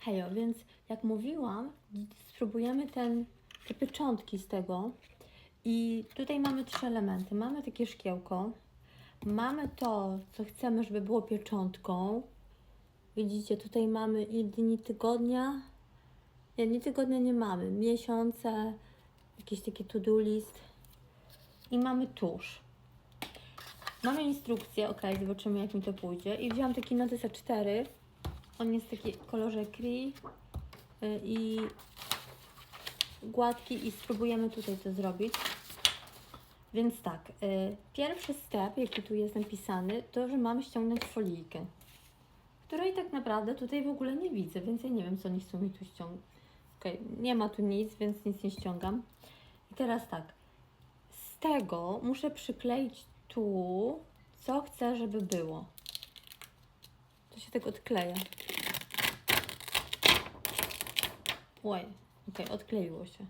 Hejo, więc jak mówiłam, spróbujemy ten, te pieczątki z tego. I tutaj mamy trzy elementy. Mamy takie szkiełko, mamy to, co chcemy, żeby było pieczątką. Widzicie, tutaj mamy dni tygodnia. Nie, dni tygodnia nie mamy. Miesiące, jakiś taki to-do list. I mamy tusz. Mamy instrukcję, ok, zobaczymy jak mi to pójdzie. I wziąłam taki notes A4. On jest taki w kolorze kri y, i gładki i spróbujemy tutaj to zrobić. Więc tak, y, pierwszy step, jaki tu jest napisany, to, że mamy ściągnąć folijkę, której tak naprawdę tutaj w ogóle nie widzę, więc ja nie wiem, co oni chcą mi tu ściągnąć. Okej, nie ma tu nic, więc nic nie ściągam. I teraz tak, z tego muszę przykleić tu, co chcę, żeby było. To się tak odkleja. Oj, okej, odkleiło się.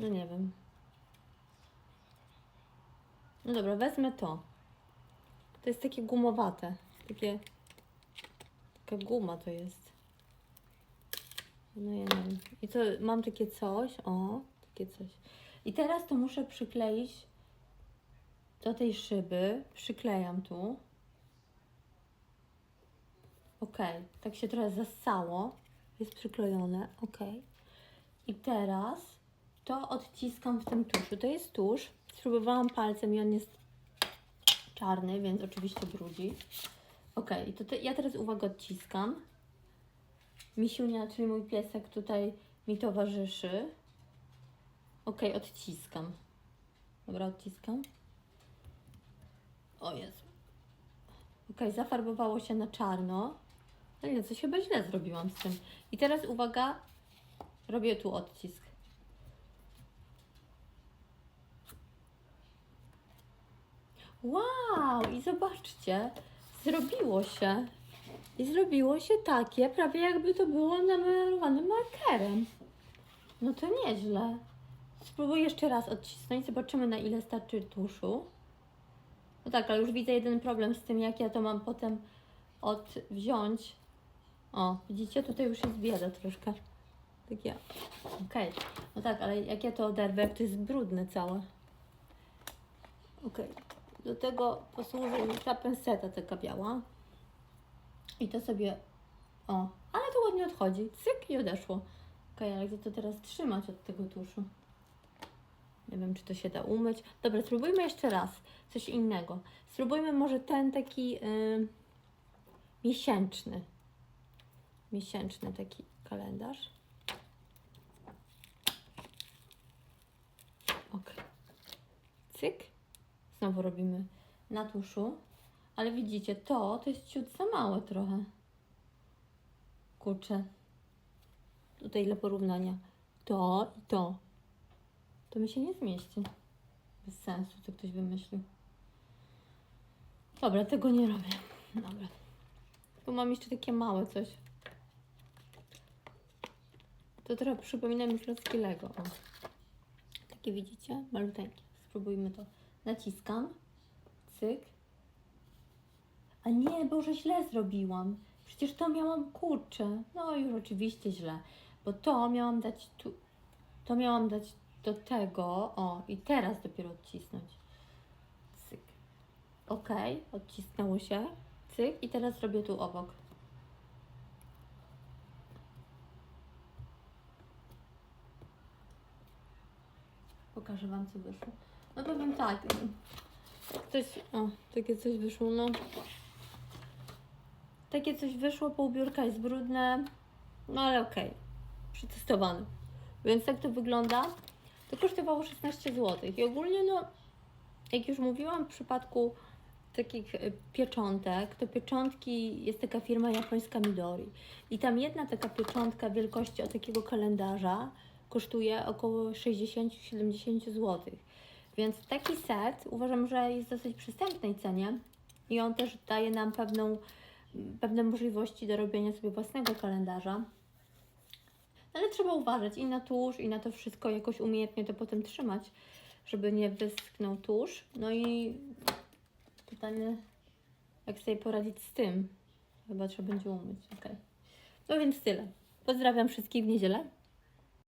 No nie wiem. No dobra, wezmę to. To jest takie gumowate. Takie. Taka guma to jest. No ja nie wiem. I to mam takie coś. O, takie coś. I teraz to muszę przykleić do tej szyby. Przyklejam tu. Ok, tak się trochę zassało. Jest przyklejone. Ok. I teraz to odciskam w tym tuszu. To jest tusz. Spróbowałam palcem i on jest czarny, więc oczywiście brudzi. Ok, to te, ja teraz uwaga odciskam. Misiunia, czyli mój piesek tutaj mi towarzyszy. Ok, odciskam. Dobra, odciskam. O Jezu. Ok, zafarbowało się na czarno. No nie, coś chyba źle zrobiłam z tym. I teraz uwaga, robię tu odcisk. Wow! I zobaczcie, zrobiło się. I zrobiło się takie, prawie jakby to było namalowane markerem. No to nieźle. Spróbuję jeszcze raz odcisnąć, zobaczymy na ile starczy tuszu. No tak, ale już widzę jeden problem z tym, jak ja to mam potem odwziąć. O, widzicie, tutaj już jest bieda troszkę. Tak ja. Okej. No tak, ale jak ja to oderwę, to jest brudne całe. Okej. Do tego posłuży mi ta penseta taka biała. I to sobie... O, ale to ładnie odchodzi. Cyk i odeszło. Okej, ale gdzie to teraz trzymać od tego tuszu? Nie wiem, czy to się da umyć. Dobra, spróbujmy jeszcze raz. Coś innego. Spróbujmy może ten taki yy, miesięczny. Miesięczny taki kalendarz. Ok. Cyk. Znowu robimy na tuszu. Ale widzicie, to, to jest ciut za małe trochę. Kurczę. Tutaj dla porównania. To i to. To mi się nie zmieści. Bez sensu, co ktoś wymyślił. Dobra, tego nie robię. Dobra. Tu mam jeszcze takie małe coś. To trochę przypomina mi klocki Lego. O. Takie widzicie? Maluteńkie. Spróbujmy to. Naciskam. Cyk. A nie, Boże, źle zrobiłam. Przecież to miałam kurczę. No już oczywiście źle. Bo to miałam dać tu. To miałam dać do tego. O, i teraz dopiero odcisnąć. Cyk. Ok, odcisnęło się. Cyk. I teraz robię tu obok. Pokażę Wam, co wyszło. No powiem tak. Coś, o, takie coś wyszło, no. Takie coś wyszło, półbiurka jest brudne, no ale okej, przetestowane. Więc tak to wygląda. To kosztowało 16 zł. I ogólnie, no, jak już mówiłam, w przypadku takich e, pieczątek, to pieczątki jest taka firma japońska Midori. I tam jedna taka pieczątka wielkości o takiego kalendarza kosztuje około 60-70 zł. Więc taki set uważam, że jest w dosyć przystępnej cenie i on też daje nam pewną, pewne możliwości do robienia sobie własnego kalendarza. Ale trzeba uważać i na tusz, i na to wszystko jakoś umiejętnie to potem trzymać, żeby nie wyschnął tusz. No i pytanie, jak sobie poradzić z tym? Chyba trzeba będzie umyć, okej. No więc tyle. Pozdrawiam wszystkich w niedzielę.